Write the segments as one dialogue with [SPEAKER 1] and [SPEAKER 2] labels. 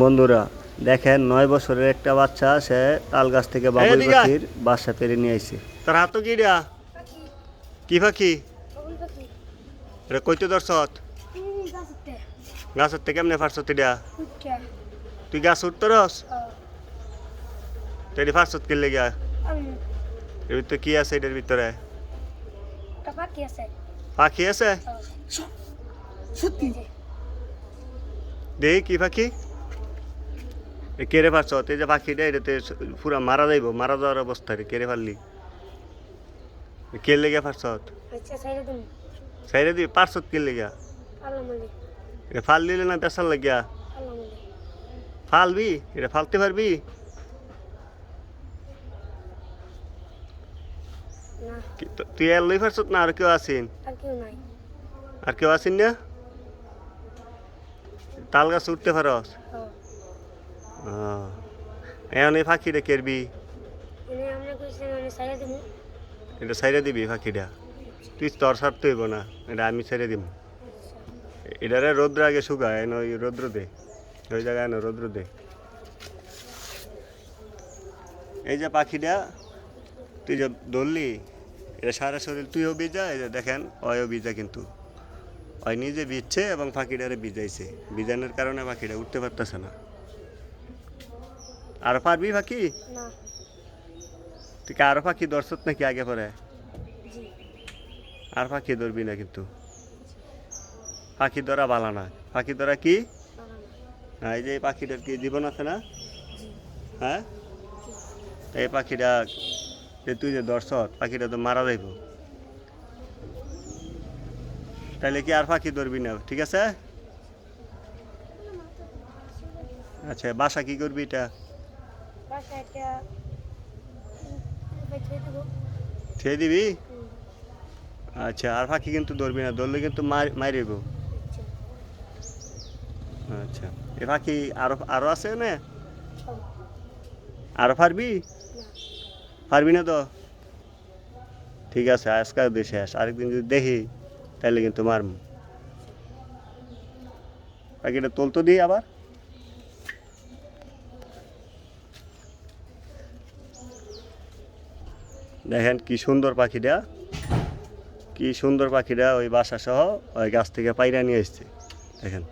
[SPEAKER 1] বন্ধুরা দেখেন নয় বছরের একটা বাচ্চা সে তাল গাছ থেকে বাবুই পাখির বাসা পেরে নিয়ে আইছে।
[SPEAKER 2] তার হাত কি রা? কি পাখি?
[SPEAKER 3] বাবুল পাখি
[SPEAKER 2] রে কইতে দর্শত গাছের থেকে কেমনে এটা
[SPEAKER 3] উঠছে
[SPEAKER 2] তুই গাছ উঠতে রস তেরি ফারছত কিনলে গিয়া এর ভিতরে কি আছে এটার ভিতরে?
[SPEAKER 3] পাখি আছে?
[SPEAKER 2] পাখি আছে দেখি কি পাখি? কেড়ে ফারছত এই যে পাখিটা এটাতে পুরা মারা যাইব মারা যাওয়ার অবস্থা রে কেড়ে ফারলি কে লেগে
[SPEAKER 3] আচ্ছা দিন
[SPEAKER 2] সাইরে দিবি? পারছত কে লেগে? এটা ফাল দিলে না বেসার লাগিয়া? ফালবি? এটা ফালতে পারবি? তুই এর লই ফারছত না আর কেউ আছেন
[SPEAKER 3] আর কেউ
[SPEAKER 2] আর আছেন না? তাল গাছ উঠতে পারস? কেরবি?
[SPEAKER 3] এনে সাইডে দিন
[SPEAKER 2] এটা সাইরে দিবি পাখিটা তুই তোর সারতে হইব না এটা আমি ছেড়ে দিব এটারে রৌদ্র আগে শুকায় এনে ওই রৌদ্র দে। ওই জায়গায় এনে রৌদ্র দে। এই যে পাখিটা তুই যে ধরলি এটা সারা শরীর তুইও ভিজা এই যে দেখেন অয়ও ভিজা কিন্তু। ওই নিজে ভিজছে এবং পাখিটারে ভিজাইছে। ভিজানোর কারণে পাখিটা উঠতে পারতেছে না। আর পারবি পাখি তুই কি আরও পাখি দর্শত নাকি আগে পরে? আর পাখি ধরবি না কিন্তু? পাখি ধরা বালা না। পাখি ধরা কি?
[SPEAKER 3] না।
[SPEAKER 2] এই যে পাখিটার কি জীবন আছে না? হ্যাঁ? এই পাখিটা যে তুই যে দর্শক পাখিটা তো মারা যাইব। তাইলে কি আর পাখি ধরবি না? ঠিক আছে? আচ্ছা বাসা কি করবি এটা
[SPEAKER 3] বাসা একটা বেঁচে দেবো
[SPEAKER 2] ছেড়ে দিবি? আচ্ছা আর পাখি কিন্তু ধরবি না, ধরলে কিন্তু মার- মারিব
[SPEAKER 3] আচ্ছা
[SPEAKER 2] এ পাখি আরও আরও আছে না? আরও পারবি পারবি না তো? ঠিক আছে আজকে দিয়ে শেষ, আরেকদিন যদি দেখি, তাহলে কিন্তু মারম। পাখিটা তোলতো দিই আবার। দেখেন কি সুন্দর পাখিটা, কি সুন্দর পাখিটা ওই বাসা সহ ওই গাছ থেকে পাইরা নিয়ে এসছে দেখেন,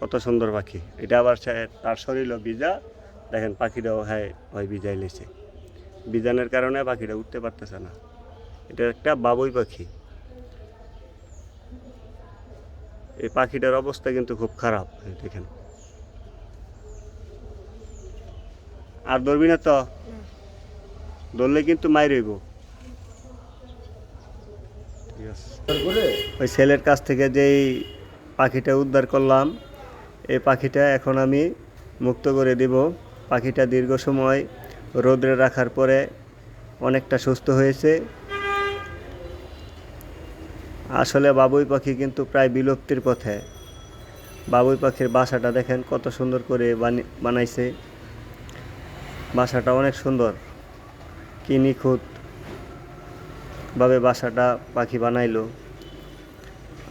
[SPEAKER 2] কত সুন্দর পাখি। এটা আবার তার শরীরও বিজা দেখেন পাখিটাও হ্যাঁ ওই ভিজাই লেছে। বিজানের কারণে পাখিটা উঠতে পারতেছে না। এটা একটা বাবুই পাখি। এই পাখিটার অবস্থা কিন্তু খুব খারাপ, দেখেন। আর ধরবি তো? ধরলে কিন্তু মাই রইব ওই ছেলের কাছ থেকে যেই পাখিটা উদ্ধার করলাম এই পাখিটা এখন আমি মুক্ত করে দিব। পাখিটা দীর্ঘ সময় রোদ্রে রাখার পরে অনেকটা সুস্থ হয়েছে। আসলে বাবুই পাখি কিন্তু প্রায় বিলুপ্তির পথে। বাবুই পাখির বাসাটা দেখেন কত সুন্দর করে বানি- বানাইছে। বাসাটা অনেক সুন্দর। কি নিখুঁত ভাবে বাসাটা পাখি বানাইলো,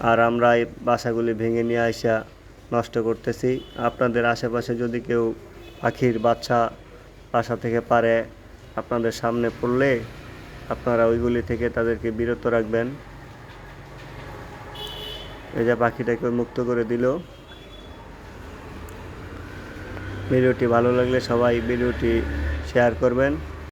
[SPEAKER 2] আর আমরা এই বাসাগুলি ভেঙে নিয়ে আসা নষ্ট করতেছি। আপনাদের আশেপাশে যদি কেউ পাখির বাচ্চা বাসা থেকে পারে, আপনাদের সামনে পড়লে আপনারা ওইগুলি থেকে তাদেরকে বিরত রাখবেন। এই যে পাখিটাকে মুক্ত করে দিল। ভিডিওটি ভালো লাগলে সবাই ভিডিওটি শেয়ার করবেন।